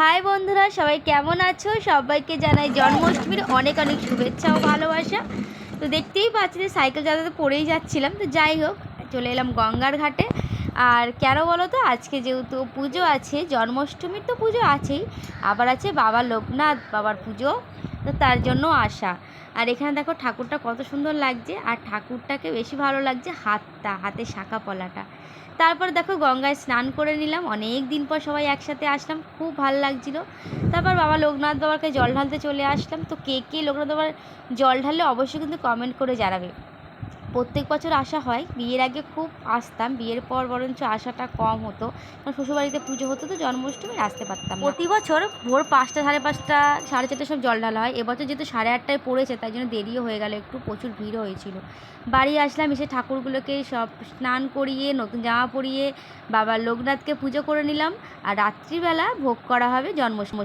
High বন্ধুরা, সবাই কেমন আছো? সবাইকে জানাই জন্মাষ্টমীর অনেক অনেক শুভেচ্ছা ও ভালোবাসা। তো দেখতেই পাচ্ছি যে সাইকেল চালাতে পড়েই যাচ্ছিলাম। তো যাই হোক, চলে এলাম গঙ্গার ঘাটে। আর কেন বলো তো, আজকে যেহেতু পুজো আছে, জন্মাষ্টমীর তো পুজো আছেই। আবার আছে বাবা লোকনাথ বাবার পুজো। তো তার জন্য আসা আর এখানে দেখো ঠাকুরটা কত সুন্দর লাগছে, আর ঠাকুরটাকে বেশি ভালো লাগছে হাতটা, হাতে শাঁখা পলাটা। তারপর দেখো গঙ্গায় স্নান করে নিলাম, অনেক দিন পর সবাই একসাথে আসলাম, খুব ভালো লাগছিল। তারপর বাবা লোকনাথ বাবাকে জল ঢালতে চলে আসলাম। তো কে কে লোকনাথ বাবার জল ঢাললে অবশ্যই কিন্তু কমেন্ট করে জানাবে। প্রত্যেক বছর আসা হয়। বিয়ের আগে খুব আসতাম, বিয়ের পর বরঞ্চ আসাটা কম হতো। কারণ শ্বশুরবাড়িতে পুজো হতো তো জন্মাষ্টমী আসতে পারতাম প্রতি বছর ভোর পাঁচটা, সাড়ে পাঁচটা, সাড়ে চারটে সব জল ঢালা হয়। এবছর যেহেতু সাড়ে আটটায় পড়েছে, তাই জন্য দেরিও হয়ে গেল। একটু প্রচুর ভিড় হয়েছিল। বাড়ি আসলাম, এসে ঠাকুরগুলোকে সব স্নান করিয়ে, নতুন জামা পরিয়ে বাবা লোকনাথকে পুজো করে নিলাম। আর রাত্রিবেলা ভোগ করা হবে জন্মাষ্টমী।